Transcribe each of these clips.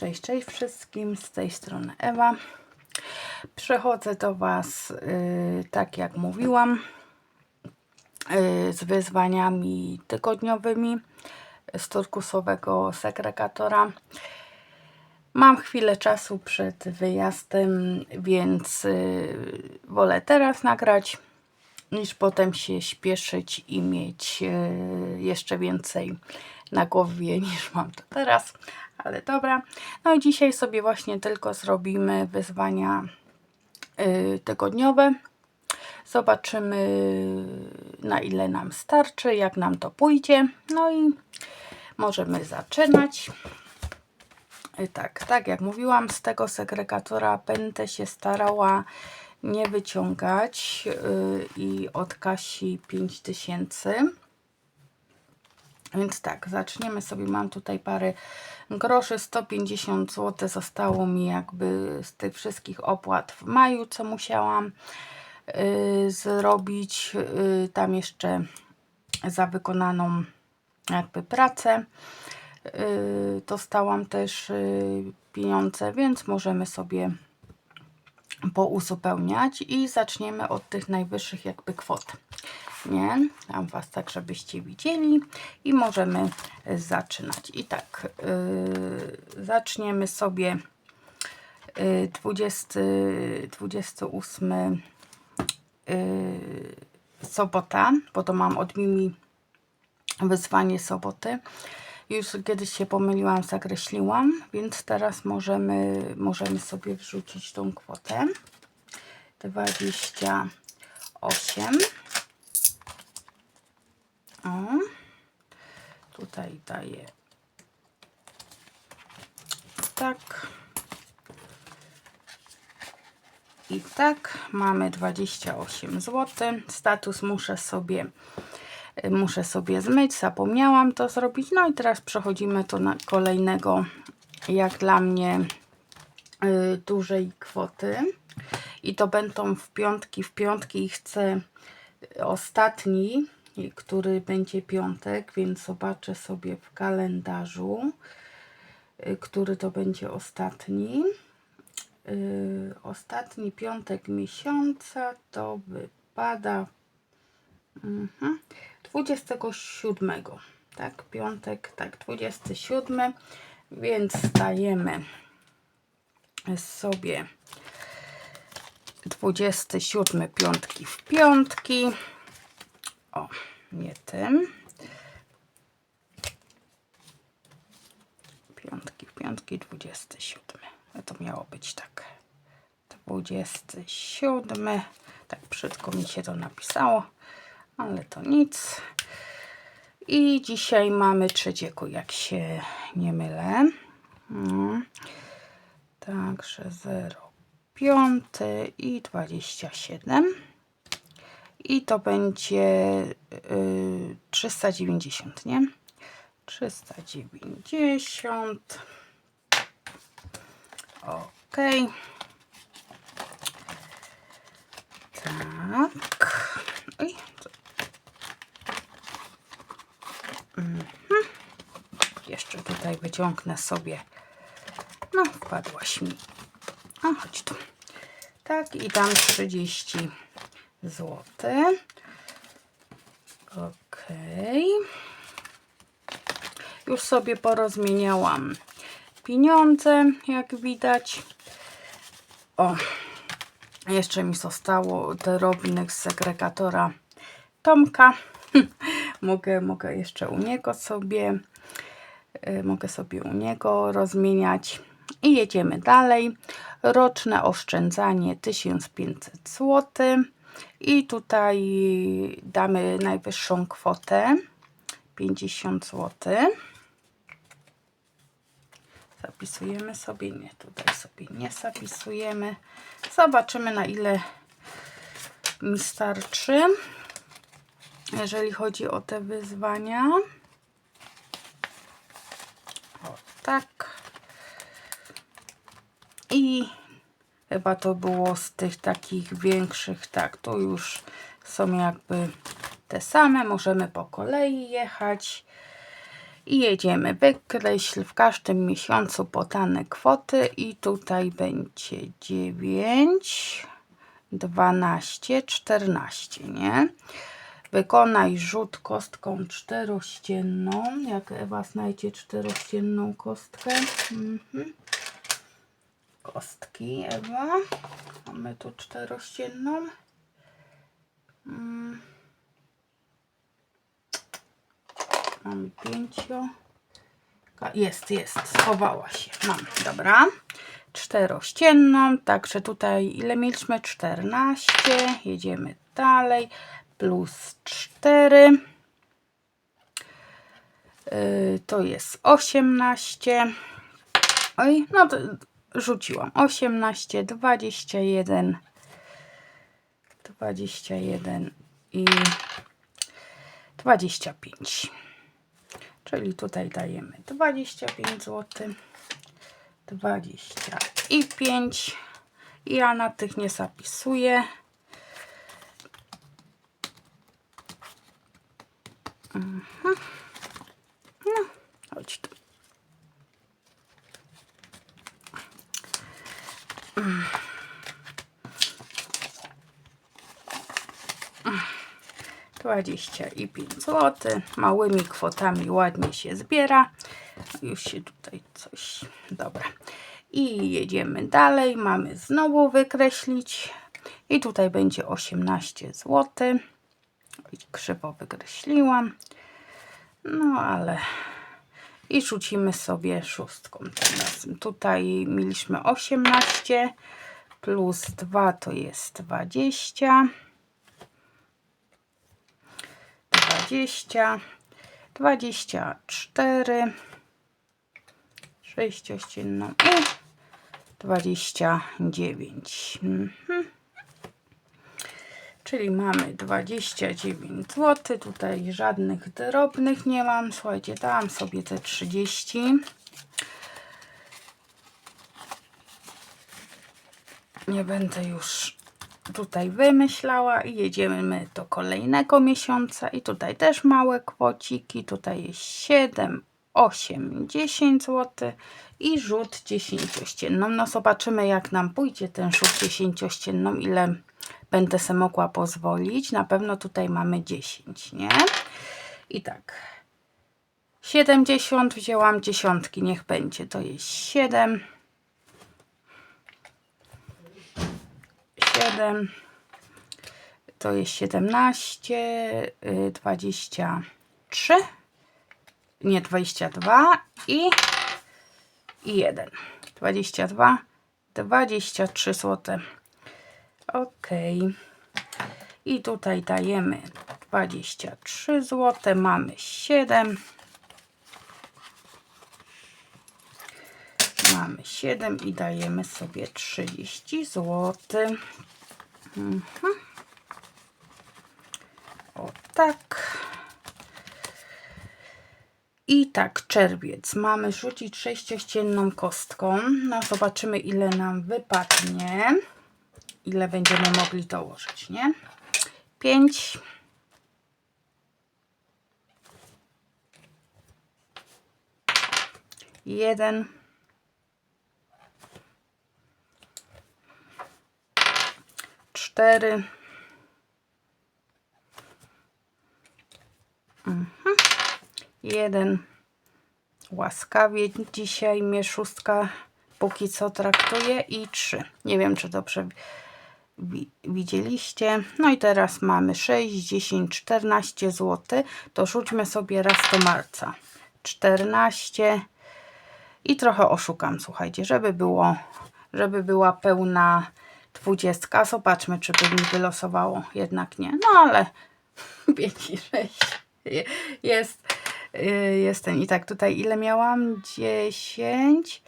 Cześć, cześć wszystkim, z tej strony Ewa. Przechodzę do Was, y, tak jak mówiłam, y, z wyzwaniami tygodniowymi z turkusowego segregatora. Mam chwilę czasu przed wyjazdem, więc y, wolę teraz nagrać, niż potem się śpieszyć i mieć y, jeszcze więcej na głowie niż mam to teraz. Ale dobra. No i dzisiaj sobie właśnie tylko zrobimy wyzwania y, tygodniowe. Zobaczymy na ile nam starczy, jak nam to pójdzie. No i możemy zaczynać. Y, Tak, tak jak mówiłam, z tego segregatora będę się starała nie wyciągać yy, i od Kasi 5000. Więc tak, zaczniemy sobie. Mam tutaj parę groszy, 150 zł zostało mi jakby z tych wszystkich opłat w maju, co musiałam yy, zrobić. Yy, tam jeszcze za wykonaną jakby pracę. Yy, dostałam też yy, pieniądze, więc możemy sobie pouzupełniać i zaczniemy od tych najwyższych jakby kwot. Nie? Dam Was tak, żebyście widzieli i możemy zaczynać. I tak, yy, zaczniemy sobie yy, 20, 28 yy, sobota, bo to mam od Mimi wyzwanie soboty. Już kiedyś się pomyliłam, zakreśliłam, więc teraz możemy, możemy sobie wrzucić tą kwotę. 28. O, tutaj daję tak. I tak mamy 28 zł. Status muszę sobie muszę sobie zmyć, zapomniałam to zrobić. No i teraz przechodzimy do na kolejnego, jak dla mnie, y, dużej kwoty. I to będą w piątki, w piątki chcę ostatni, który będzie piątek, więc zobaczę sobie w kalendarzu, y, który to będzie ostatni. Y, ostatni piątek miesiąca to wypada Mhm. 27, tak, piątek, tak, 27, więc dajemy sobie 27 piątki w piątki. O, nie tym. Piątki w piątki, 27. No to miało być tak. 27. Tak brzydko mi się to napisało ale to nic. I dzisiaj mamy trzeciego, jak się nie mylę. No. Także 0, 5 i 27. I to będzie y, 390, nie? 390. Ok. Tak. Oj, Mhm. Jeszcze tutaj wyciągnę sobie. No, wpadłaś mi. A, chodź tu. Tak, i dam 30 zł. Ok. Już sobie porozmieniałam pieniądze, jak widać. O, jeszcze mi zostało drobnych z segregatora Tomka. Mogę, mogę jeszcze u niego sobie, y, mogę sobie u niego rozmieniać. I jedziemy dalej. Roczne oszczędzanie 1500 zł. I tutaj damy najwyższą kwotę 50 zł. Zapisujemy sobie, nie, tutaj sobie nie zapisujemy. Zobaczymy na ile mi starczy jeżeli chodzi o te wyzwania. O, tak. I chyba to było z tych takich większych, tak, to już są jakby te same. Możemy po kolei jechać. I jedziemy. Wykreśl w każdym miesiącu podane kwoty i tutaj będzie 9, 12, 14, nie? Wykonaj rzut kostką czterościenną. Jak Ewa znajdzie czterościenną kostkę. Mhm. Kostki Ewa. Mamy tu czterościenną. Mm. Mamy pięcio. Jest, jest, schowała się. Mam, dobra. Czterościenną, także tutaj ile mieliśmy? 14. Jedziemy dalej. Plus 4. Yy, to jest 18. Oj, no to rzuciłam. 18, 21, 21 i 25. Czyli tutaj dajemy 25 zł, 25 i ja na tych nie zapisuję. Mhm. No, chodź tu. Dwadzieścia i pięć zł. Małymi kwotami ładnie się zbiera. Już się tutaj coś. Dobra. I jedziemy dalej. Mamy znowu wykreślić. I tutaj będzie 18 zł. Krzywo wykreśliłam. No ale i rzucimy sobie szóstką. Tutaj mieliśmy 18 plus 2 to jest 20. 20, 24, sześciościenną i 29. Mhm. Czyli mamy 29 zł. Tutaj żadnych drobnych nie mam. Słuchajcie, dałam sobie te 30. Nie będę już tutaj wymyślała i jedziemy do kolejnego miesiąca i tutaj też małe kwociki. Tutaj jest 7, 8, 10 zł i rzut 10-ścienną. No zobaczymy jak nam pójdzie ten rzut 10-ścienną, ile będę sobie mogła pozwolić. Na pewno tutaj mamy 10, nie? I tak. 70 wzięłam dziesiątki, niech będzie. To jest 7. 7. To jest 17, y, 23. Nie, 22 i, i 1. 22, 23 zł. Ok. I tutaj dajemy 23 zł. Mamy 7. Mamy 7 i dajemy sobie 30 zł. Mhm. O tak. I tak, czerwiec. Mamy rzucić sześciościenną kostką. No, zobaczymy, ile nam wypadnie. Ile będziemy mogli dołożyć, nie? 5. Jeden. Cztery. Mhm. Jeden. Łaskawie dzisiaj mnie szóstka póki co traktuje i trzy. Nie wiem, czy dobrze widzieliście. No i teraz mamy 6, 10, 14 zł. To rzućmy sobie raz do marca. 14 i trochę oszukam, słuchajcie, żeby było, żeby była pełna dwudziestka. Zobaczmy, czy by mi wylosowało. Jednak nie. No ale 5 i 6 jest, y, jest ten. I tak tutaj ile miałam? 10,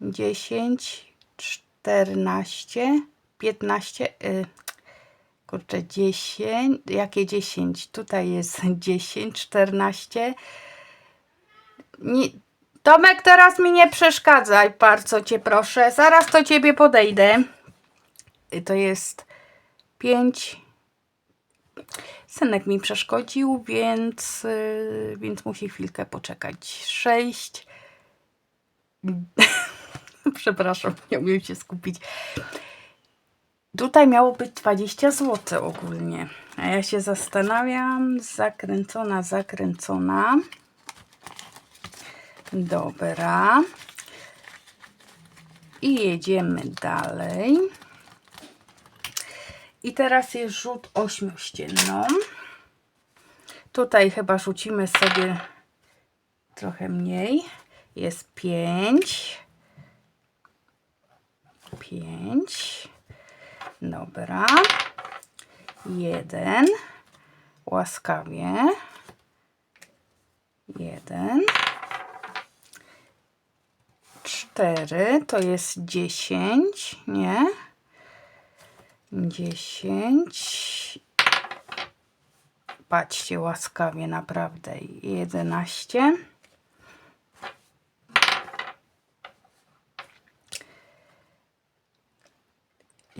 10, 14, 15, y, kurczę, 10, jakie 10? Tutaj jest 10, 14. Nie, Tomek, teraz mi nie przeszkadzaj, bardzo cię proszę. Zaraz do ciebie podejdę. Y, To jest 5, Synek mi przeszkodził, więc, y, więc musi chwilkę poczekać. 6. Przepraszam, nie umiem się skupić. Tutaj miało być 20 zł ogólnie. A ja się zastanawiam. Zakręcona, zakręcona. Dobra. I jedziemy dalej. I teraz jest rzut ośmiościenną. Tutaj chyba rzucimy sobie trochę mniej. Jest 5. 5. Dobra. Jeden. Łaskawie. Jeden. Cztery. To jest dziesięć. Nie. Dziesięć. Patrzcie łaskawie, naprawdę. Jedenaście.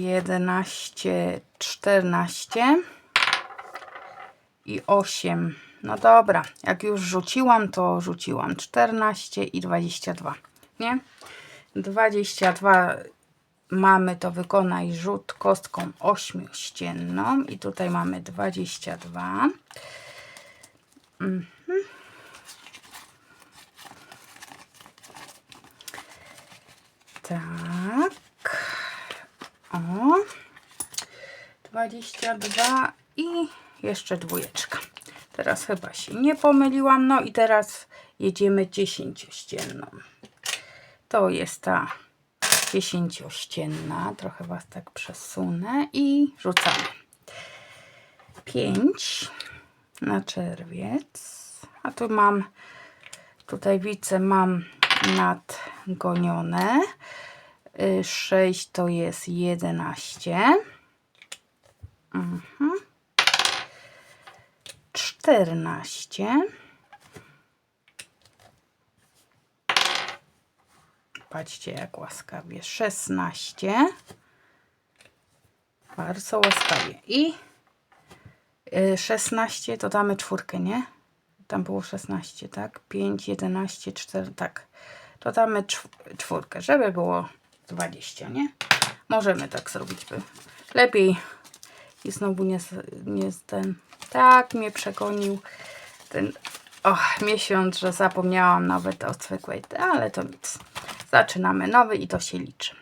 Jedenaście, czternaście i osiem. No dobra, jak już rzuciłam, to rzuciłam 14 i 22, nie? 22 mamy to wykonaj rzut kostką ośmiościenną i tutaj mamy 22. Mhm. Tak. O. 22 i jeszcze dwójeczka. Teraz chyba się nie pomyliłam. No i teraz jedziemy dziesięciościenną. To jest ta dziesięciościenna. Trochę Was tak przesunę i rzucamy. 5 na czerwiec. A tu mam, tutaj widzę, mam nadgonione. 6 to jest 11. Mhm. 14. Patrzcie jak łaskawie. 16. Bardzo łaskawie. I 16 to damy czwórkę, nie? Tam było 16, tak? 5, 11, 4, tak. To damy czwórkę, żeby było 20, nie? Możemy tak zrobić, by lepiej. I znowu nie, nie ten. Tak mnie przegonił ten och, miesiąc, że zapomniałam nawet o zwykłej, ale to nic. Zaczynamy nowy i to się liczy.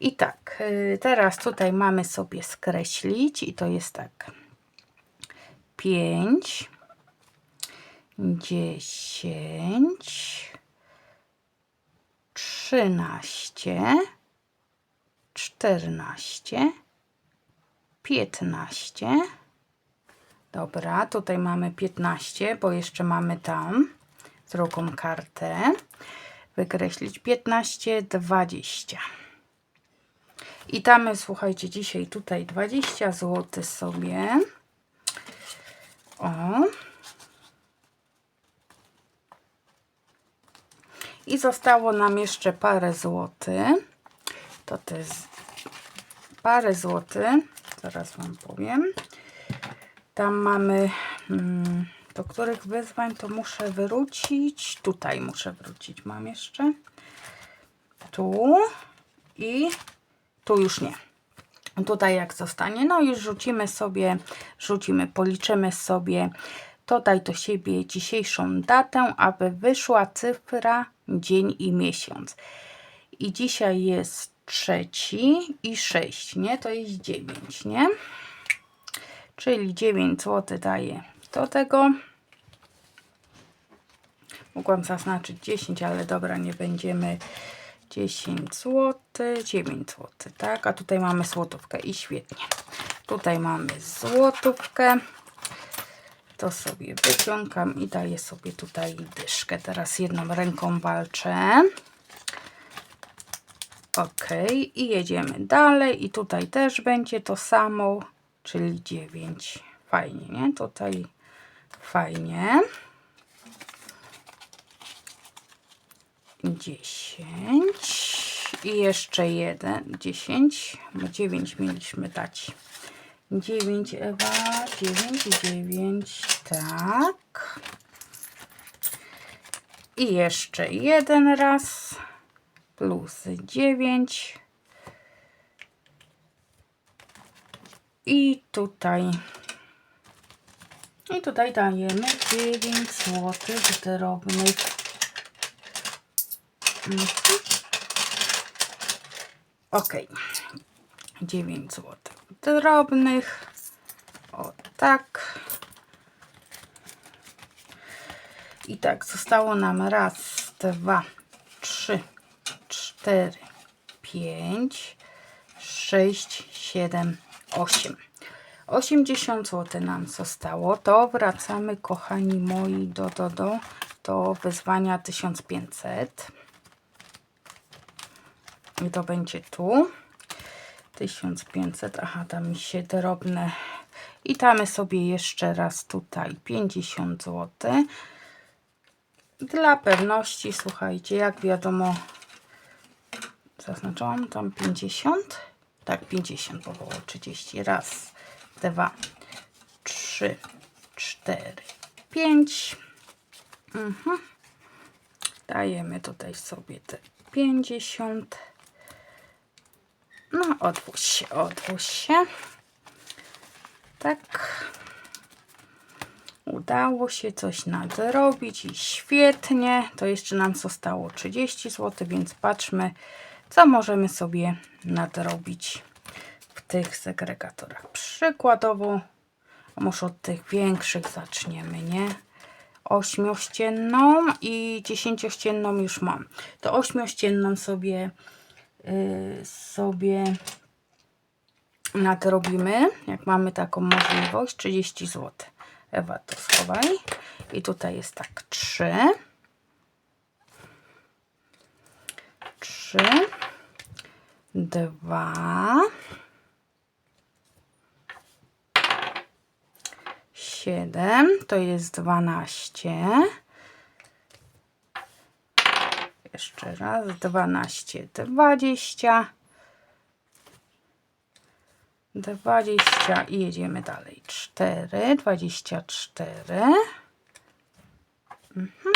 I tak, y, teraz tutaj mamy sobie skreślić i to jest tak. 5, 10, 13, 14, 15. Dobra, tutaj mamy 15, bo jeszcze mamy tam drugą kartę. Wykreślić 15, 20. I damy, słuchajcie, dzisiaj tutaj 20 zł sobie. O. I zostało nam jeszcze parę złotych. To jest parę złotych. Zaraz Wam powiem. Tam mamy hmm, do których wyzwań to muszę wrócić. Tutaj muszę wrócić. Mam jeszcze. Tu i tu już nie. Tutaj jak zostanie, no już rzucimy sobie, rzucimy, policzymy sobie Dodaj do siebie dzisiejszą datę, aby wyszła cyfra, dzień i miesiąc. I dzisiaj jest trzeci i sześć, nie? To jest dziewięć, nie? Czyli 9 zł daje do tego. Mogłam zaznaczyć 10, ale dobra, nie będziemy 10 zł, 9 zł, tak? A tutaj mamy złotówkę i świetnie. Tutaj mamy złotówkę to sobie wyciągam i daję sobie tutaj dyszkę. Teraz jedną ręką walczę. Ok, i jedziemy dalej. I tutaj też będzie to samo, czyli 9. Fajnie, nie? Tutaj fajnie. 10 i jeszcze jeden, 10, bo 9 mieliśmy dać. 9 Ewa, 9, 9, tak. I jeszcze jeden raz plus 9. I tutaj i tutaj dajemy 9 zł drobnych. Ok. 9 zł drobnych. O tak. I tak, zostało nam raz, dwa, 4, 5, 6, 7, 8. 80 zł nam zostało. To wracamy, kochani moi, do, do, do, do wyzwania 1500. I to będzie tu. 1500, aha, da mi się drobne. I damy sobie jeszcze raz tutaj 50 zł. Dla pewności, słuchajcie, jak wiadomo, zaznaczyłam tam 50. Tak, 50, bo było 30. Raz, dwa, trzy, cztery, pięć. Mhm. Dajemy tutaj sobie te 50. No, odwóź się, odwóź się. Tak. Udało się coś nadrobić i świetnie. To jeszcze nam zostało 30 zł, więc patrzmy, co możemy sobie nadrobić w tych segregatorach. Przykładowo, może od tych większych zaczniemy, nie? Ośmiościenną i dziesięciościenną już mam. To ośmiościenną sobie yy, sobie nadrobimy, jak mamy taką możliwość, 30 zł. Ewa, to schowaj. I tutaj jest tak 3. 3. 2. 7. To jest 12. Jeszcze raz. 12. 20. 20 i jedziemy dalej. 4, 24. Mhm.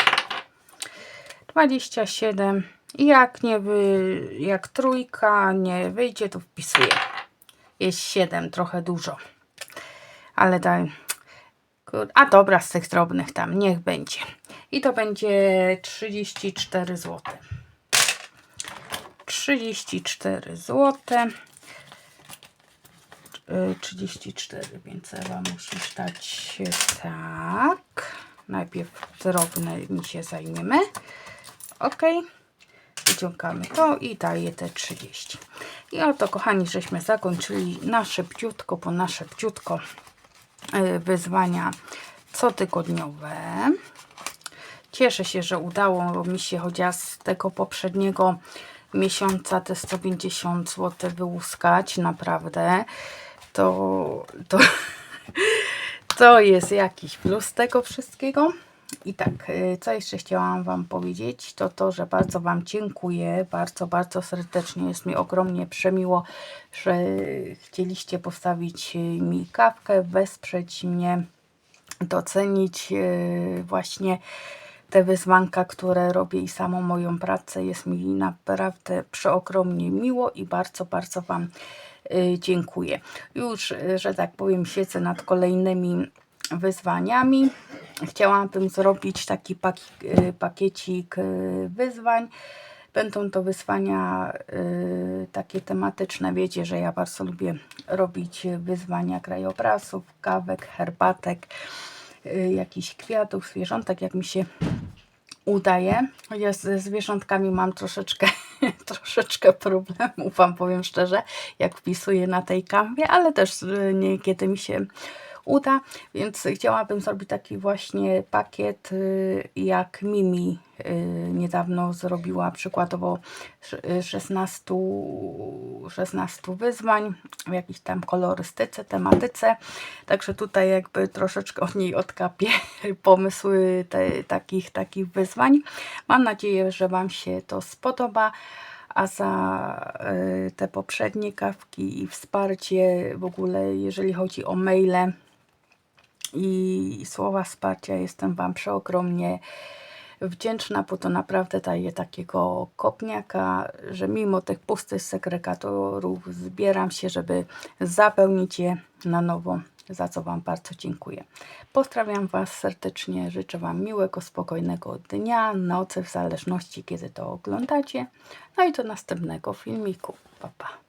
27. I jak nie wy, jak trójka nie wyjdzie, to wpisuję. Jest 7, trochę dużo. Ale daj. A dobra, z tych drobnych tam, niech będzie. I to będzie 34 zł. 34 zł. 34, więc Ewa musisz dać się tak. Najpierw drobne mi się zajmiemy. Ok. Wyciągamy to i daję te 30. I oto, kochani, żeśmy zakończyli na szybciutko, po na szybciutko y, wyzwania cotygodniowe. Cieszę się, że udało mi się chociaż z tego poprzedniego miesiąca te 150 zł wyłuskać. Naprawdę to, to, to jest jakiś plus tego wszystkiego. I tak, y, co jeszcze chciałam Wam powiedzieć, to to, że bardzo Wam dziękuję, bardzo, bardzo serdecznie, jest mi ogromnie przemiło, że chcieliście postawić y, mi kawkę, wesprzeć mnie, docenić y, właśnie te wyzwanka, które robię i samą moją pracę. Jest mi naprawdę przeogromnie miło i bardzo, bardzo Wam dziękuję. Już, że tak powiem, siedzę nad kolejnymi wyzwaniami. Chciałabym zrobić taki y, pakiecik wyzwań. Będą to wyzwania takie tematyczne. Wiecie, że ja bardzo lubię robić wyzwania krajobrazów, kawek, herbatek, jakichś kwiatów, zwierzątek, jak mi się udaje. Ja ze zwierzątkami mam troszeczkę, troszeczkę problemów, Wam powiem szczerze, jak wpisuję na tej kanwie, ale też y, niekiedy mi się uda, więc chciałabym zrobić taki właśnie pakiet, y, jak Mimi y, niedawno zrobiła przykładowo 16, 16 wyzwań w jakiejś tam kolorystyce, tematyce. Także tutaj jakby troszeczkę od niej odkapię pomysły te, takich, takich wyzwań. Mam nadzieję, że Wam się to spodoba a za y, te poprzednie kawki i wsparcie w ogóle, jeżeli chodzi o maile, i słowa wsparcia. Jestem Wam przeogromnie wdzięczna, bo to naprawdę daje takiego kopniaka, że mimo tych pustych segregatorów zbieram się, żeby zapełnić je na nowo, za co Wam bardzo dziękuję. Pozdrawiam Was serdecznie, życzę Wam miłego, spokojnego dnia, nocy, w zależności kiedy to oglądacie. No i do następnego filmiku. Pa, pa.